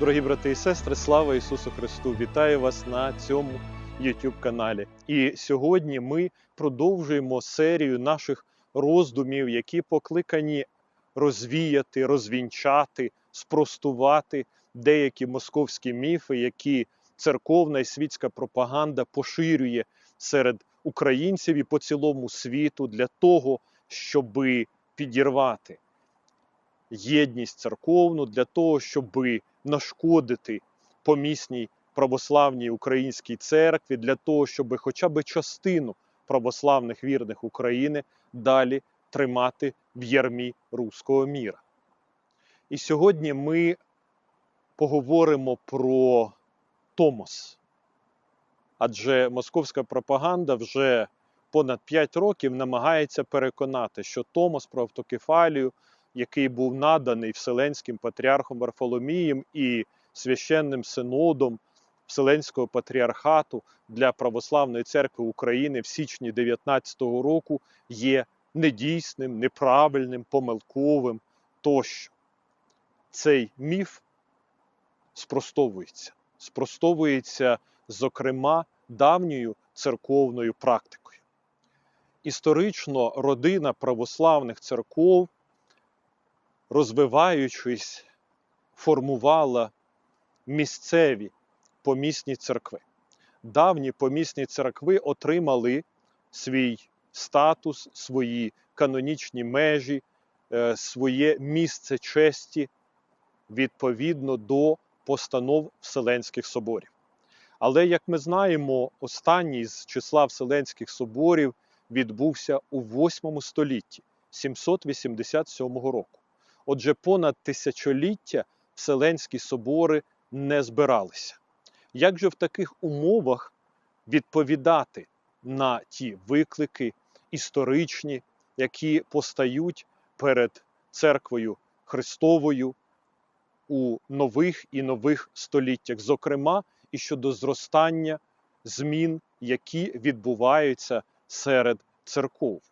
Дорогі брати і сестри, слава Ісусу Христу! Вітаю вас на цьому YouTube каналі. І сьогодні ми продовжуємо серію наших роздумів, які покликані розвіяти, розвінчати, спростувати деякі московські міфи, які церковна і світська пропаганда поширює серед українців і по цілому світу для того, щоби підірвати єдність церковну для того, щоб нашкодити помісній православній українській церкві, для того, щоб хоча б частину православних вірних України далі тримати в ярмі руського міра. І сьогодні ми поговоримо про Томос. Адже московська пропаганда вже понад 5 років намагається переконати, що Томос про автокефалію який був наданий Вселенським патріархом Варфоломієм і священним синодом Вселенського патріархату для Православної церкви України в січні 19-го року, є недійсним, неправильним, помилковим тощо. Цей міф спростовується. Спростовується, зокрема, давньою церковною практикою. Історично родина православних церков розвиваючись, формувала місцеві помісні церкви. Давні помісні церкви отримали свій статус, свої канонічні межі, е, своє місце честі відповідно до постанов Вселенських соборів. Але, як ми знаємо, останній з числа Вселенських соборів відбувся у 8 столітті 787 року. Отже, понад тисячоліття Вселенські собори не збиралися. Як же в таких умовах відповідати на ті виклики історичні, які постають перед церквою Христовою у нових і нових століттях, зокрема і щодо зростання змін, які відбуваються серед церков,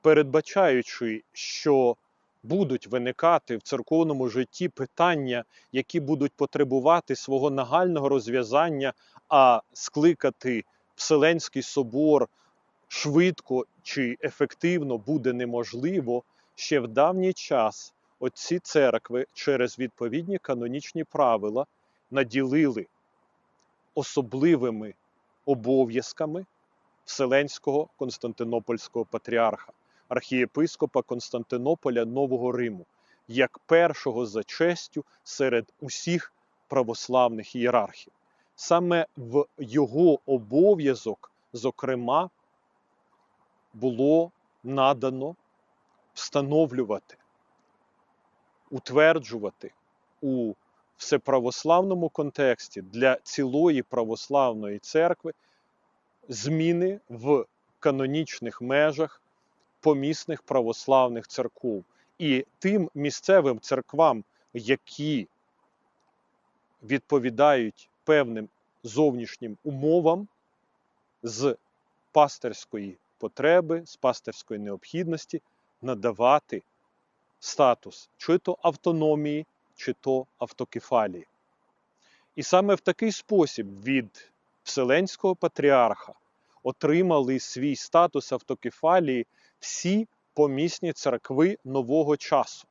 передбачаючи, що будуть виникати в церковному житті питання, які будуть потребувати свого нагального розв'язання, а скликати Вселенський собор швидко чи ефективно буде неможливо, ще в давній час отці церкви через відповідні канонічні правила наділили особливими обов'язками Вселенського Константинопольського патріарха архієпископа Константинополя Нового Риму, як першого за честю серед усіх православних ієрархів. Саме в його обов'язок, зокрема, було надано встановлювати, утверджувати у всеправославному контексті для цілої православної церкви зміни в канонічних межах помісних православних церков. І тим місцевим церквам, які відповідають певним зовнішнім умовам з пастирської потреби, з пастирської необхідності, надавати статус чи то автономії, чи то автокефалії. І саме в такий спосіб від Вселенського патріарха отримали свій статус автокефалії всі помісні церкви нового часу.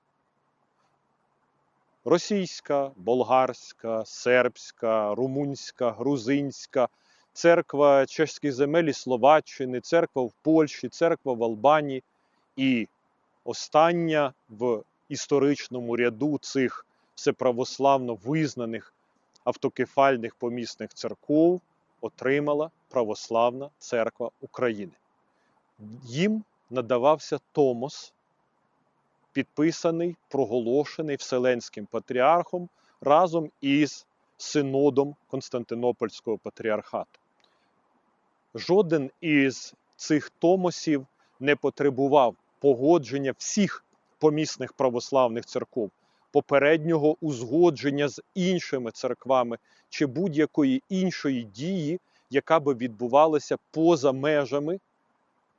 Російська, болгарська, сербська, румунська, грузинська, церква чеських земель і Словаччини, церква в Польщі, церква в Албанії і остання в історичному ряду цих всеправославно визнаних автокефальних помісних церков отримала Православна Церква України. Їм надавався Томос, підписаний, проголошений Вселенським патріархом разом із синодом Константинопольського патріархату. Жоден із цих томосів не потребував погодження всіх помісних православних церков, попереднього узгодження з іншими церквами чи будь-якої іншої дії, яка би відбувалася поза межами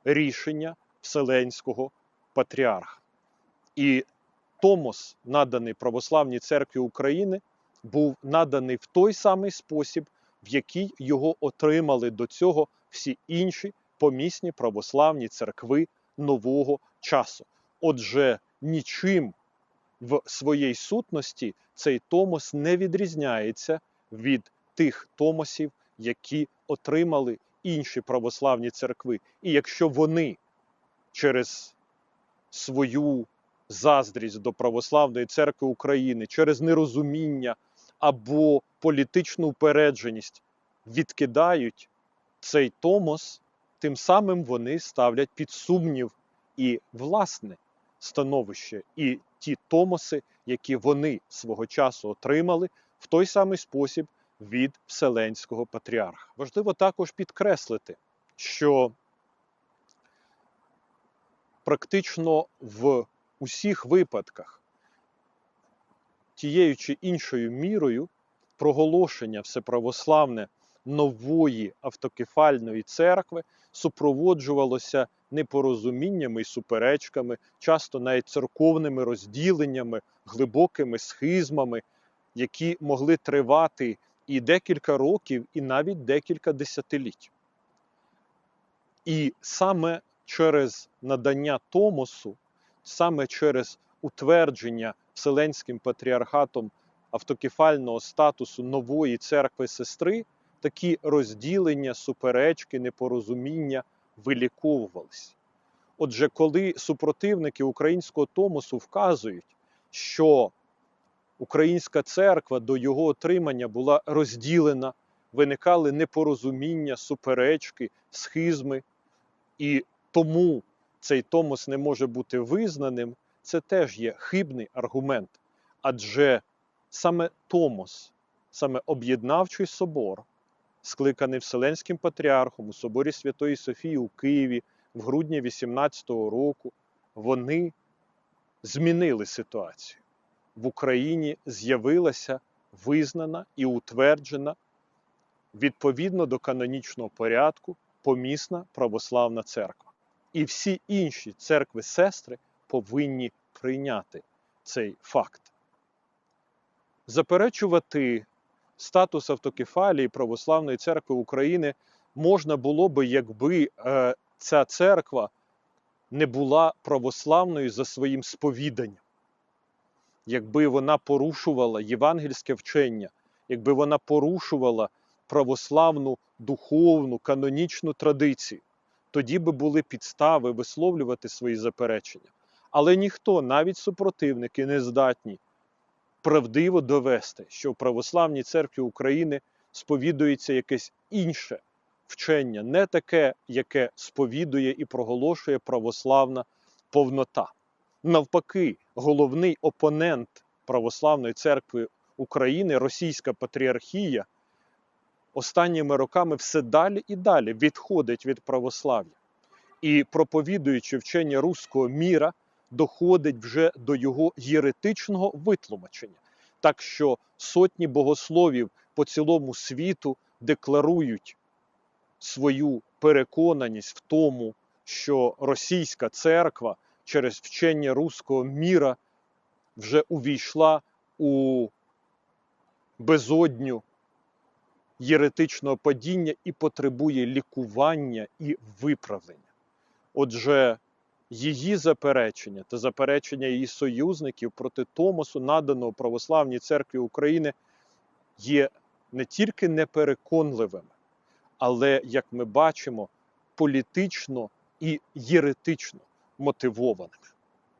рішення Вселенського патріарха. І Томос, наданий Православній церкві України, був наданий в той самий спосіб, в який його отримали до цього всі інші помісні православні церкви нового часу. Отже, нічим в своїй сутності цей томос не відрізняється від тих томосів, які отримали інші православні церкви. І якщо вони через свою заздрість до православної церкви України, через нерозуміння або політичну упередженість відкидають цей томос, тим самим вони ставлять під сумнів і власне становище, і ті томоси, які вони свого часу отримали в той самий спосіб від Вселенського патріарха. Важливо також підкреслити, що практично в усіх випадках тією чи іншою мірою проголошення всеправославне нової автокефальної церкви супроводжувалося непорозуміннями і суперечками, часто навіть церковними розділеннями, глибокими схизмами, які могли тривати і декілька років, і навіть декілька десятиліть. І саме через надання Томосу, саме через утвердження Вселенським патріархатом автокефального статусу нової церкви сестри, такі розділення, суперечки, непорозуміння виліковувались. Отже, коли супротивники українського Томосу вказують, що українська церква до його отримання була розділена, виникали непорозуміння, суперечки, схизми, і тому цей Томос не може бути визнаним, це теж є хибний аргумент. Адже саме Томос, саме об'єднавчий собор, скликаний Вселенським патріархом у соборі Святої Софії у Києві в грудні 18-го року, вони змінили ситуацію. В Україні з'явилася визнана і утверджена відповідно до канонічного порядку помісна православна церква. І всі інші церкви-сестри повинні прийняти цей факт. Заперечувати статус автокефалії Православної церкви України можна було би, якби е, ця церква не була православною за своїм сповіданням, якби вона порушувала євангельське вчення, якби вона порушувала православну духовну канонічну традицію, тоді би були підстави висловлювати свої заперечення. Але ніхто, навіть супротивники, не здатні правдиво довести, що в православній церкві України сповідується якесь інше вчення, не таке, яке сповідує і проголошує православна повнота. Навпаки, головний опонент православної церкви України, Російська патріархія, останніми роками все далі і далі відходить від православ'я. І проповідуючи вчення руського міра, доходить вже до його єретичного витлумачення. Так що сотні богословів по цілому світу декларують свою переконаність в тому, що російська церква через вчення руського міра вже увійшла у безодню єретичного падіння і потребує лікування і виправлення. Отже, її заперечення та заперечення її союзників проти Томосу, наданого Православній церкві України, є не тільки непереконливими, але, як ми бачимо, політично і єретично мотивованими.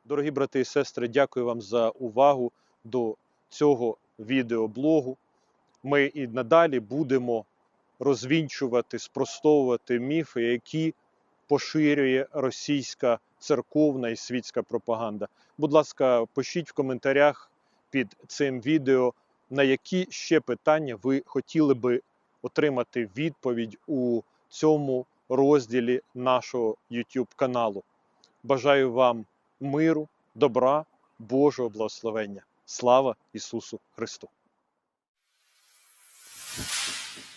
Дорогі брати і сестри, дякую вам за увагу до цього відеоблогу. Ми і надалі будемо розвінчувати, спростовувати міфи, які поширює російська церковна і світська пропаганда. Будь ласка, пишіть в коментарях під цим відео, на які ще питання ви хотіли би отримати відповідь у цьому розділі нашого YouTube каналу. Бажаю вам миру, добра, Божого благословення. Слава Ісусу Христу! えっ?